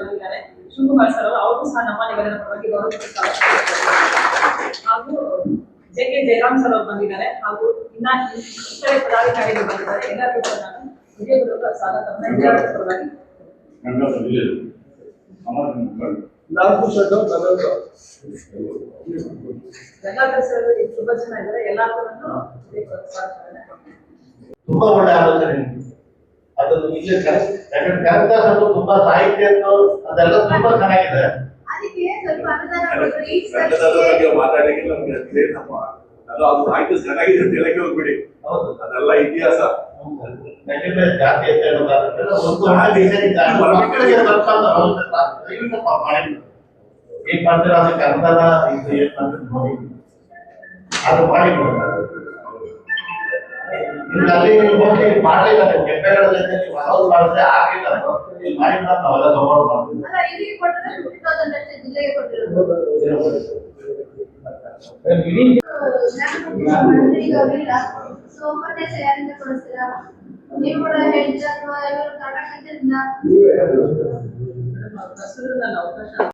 ಬಂದಿದ್ದಾರೆ. ಶಿವಕುಮಾರ್ ಸರ್ ಅವರು ಅವ್ರಿಗೂ ಸಹ ನಮ್ಮ ನಿವೇದನ ಪರವಾಗಿ ಗೌರವ ಹಾಗೂ ಜೆ ಕೆ ಜಯರಾಮ್ ಸರ್ ಅವರು ಬಂದಿದ್ದಾರೆ. ಹಾಗೂ ಇನ್ನ ಇತರೆ ಪದಾಧಿಕಾರಿಗಳು ಬಂದಿದ್ದಾರೆ. ಎಲ್ಲರಿಗೂ ಸಹ ನಾನು ವಿಜಯಪುರದ ಸ್ವಾಗತ ನಾಲ್ಕು ಶೆಡ್ ತುಂಬಾ ಒಳ್ಳೆ ಆಲೋಚನೆ. ಅದನ್ನು ಇಲ್ಲಿ ಕರೆಕ್ಟ್ ಯಾಕಂದ್ರೆ ಕನಕದಾಸ್ ಅವರು ತುಂಬಾ ಸಾಹಿತ್ಯ ಅದೆಲ್ಲ ತುಂಬಾ ಚೆನ್ನಾಗಿದೆ. ಅದಕ್ಕೆ ಸ್ವಲ್ಪ ಅನುದಾನ ಕೊಡ್ರಿ. ಈ ಕನ್ನಡದ ಬಗ್ಗೆ ಮಾತಾಡಲಿಕ್ಕೆ ನಮ್ಗೆ ಅದೇ ನಮ್ಮ ಅದು ಅದು ಸಾಹಿತ್ಯ ಚೆನ್ನಾಗಿದೆ ಅಂತ ಹೇಳಕ್ಕೆ ಹೋಗ್ಬಿಡಿ. ಹೌದು. ಅದೆಲ್ಲ ಇತಿಹಾಸ. ಜಾತಿ ಅಂತ ಹೇಳೋದಾದ್ರೆ ಏನ್ ಮಾಡ್ತೀರ ಅನುದಾನ. ಇದು ಏನ್ ಮಾಡ್ತೀರಿ ನೋಡಿ. ಅದು ಮಾಡಿ ಅಲ್ಲಿ ಹೋಗಿ ನೀವು ಕೆಂಪೇಗೌಡದಲ್ಲಿ ನೀವು ಅನೌನ್ಸ್ ಮಾಡಿದ್ರೆ ಆಗಿಲ್ಲ ನಾವೆಲ್ಲ ಸಪೋರ್ಟ್ ಮಾಡ್ತೀವಿ ನೀವು ಕೂಡ ಹೇಳಿದ್ರೆ ಅಥವಾ ಇವರು ಕರ್ನಾಟಕದಿಂದ ನನ್ನ ಅವಕಾಶ